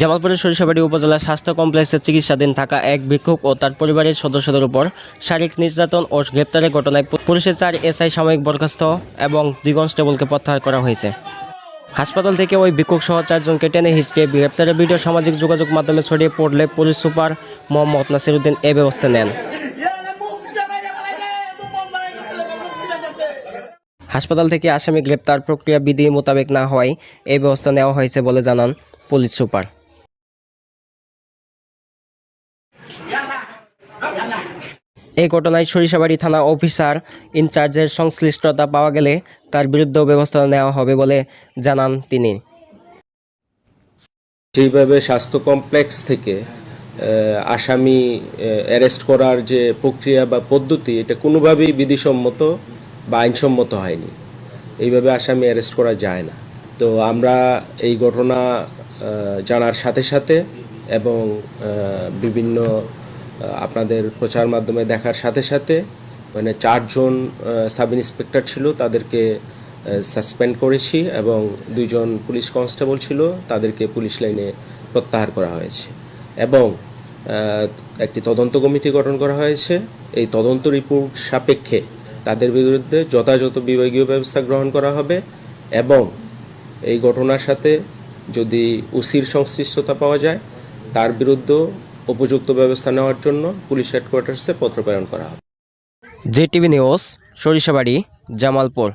জামালপুরের সরিষাবাড়ি উপজেলা স্বাস্থ্য কমপ্লেক্সে চিকিৎসাধীন থাকা এক ভিক্ষুক ও তার পরিবারের সদস্যদের উপর শারীরিক নির্যাতন ও গ্রেপ্তারের ঘটনায় পুলিশের চার এসআই সাময়িক বরখাস্ত এবং দুই কনস্টেবলকে প্রত্যাহার করা হয়েছে। হাসপাতাল থেকে ওই ভিক্ষুক সহ চারজনকে টেনে হিচকে গ্রেপ্তারের ভিডিও সামাজিক যোগাযোগ মাধ্যমে ছড়িয়ে পড়লে পুলিশ সুপার মোহাম্মদ নাসিরুদ্দিন এ ব্যবস্থা নেন। হাসপাতাল থেকে আসামি গ্রেপ্তার প্রক্রিয়া বিধি মোতাবেক না হওয়ায় এই ব্যবস্থা নেওয়া হয়েছে বলে জানান পুলিশ সুপার। এই ঘটনায় সরিষাবাড়ি থানা অফিসার ইনচার্জের সংশ্লিষ্টতা পাওয়া গেলে তার বিরুদ্ধেও ব্যবস্থা নেওয়া হবে বলে জানান তিনি। সেইভাবে স্বাস্থ্য কমপ্লেক্স থেকে আসামি অ্যারেস্ট করার যে প্রক্রিয়া বা পদ্ধতি, এটা কোনোভাবেই বিধিসম্মত বা আইনসম্মত হয়নি। এইভাবে আসামি অ্যারেস্ট করা যায় না। তো আমরা এই ঘটনা জানার সাথে সাথে এবং বিভিন্ন আপনাদের প্রচার মাধ্যমে দেখার সাথে সাথে মানে চারজন সাব ইন্সপেক্টর ছিল, তাদেরকে সাসপেন্ড করেছি এবং দুইজন পুলিশ কনস্টেবল ছিল, তাদেরকে পুলিশ লাইনে প্রত্যাহার করা হয়েছে। এবং একটি তদন্ত কমিটি গঠন করা হয়েছে। এই তদন্ত রিপোর্ট সাপেক্ষে তাদের বিরুদ্ধে যথাযথ বিভাগীয় ব্যবস্থা গ্রহণ করা হবে এবং এই ঘটনার সাথে যদি উসির সংশ্লিষ্টতা পাওয়া যায়, তার বিরুদ্ধেও উপযুক্ত ব্যবস্থা নেওয়ার জন্য পুলিশ হেডকোয়ার্টার্সে পত্র প্রেরণ করা হবে। JTV news Sarishabari Jamalpur.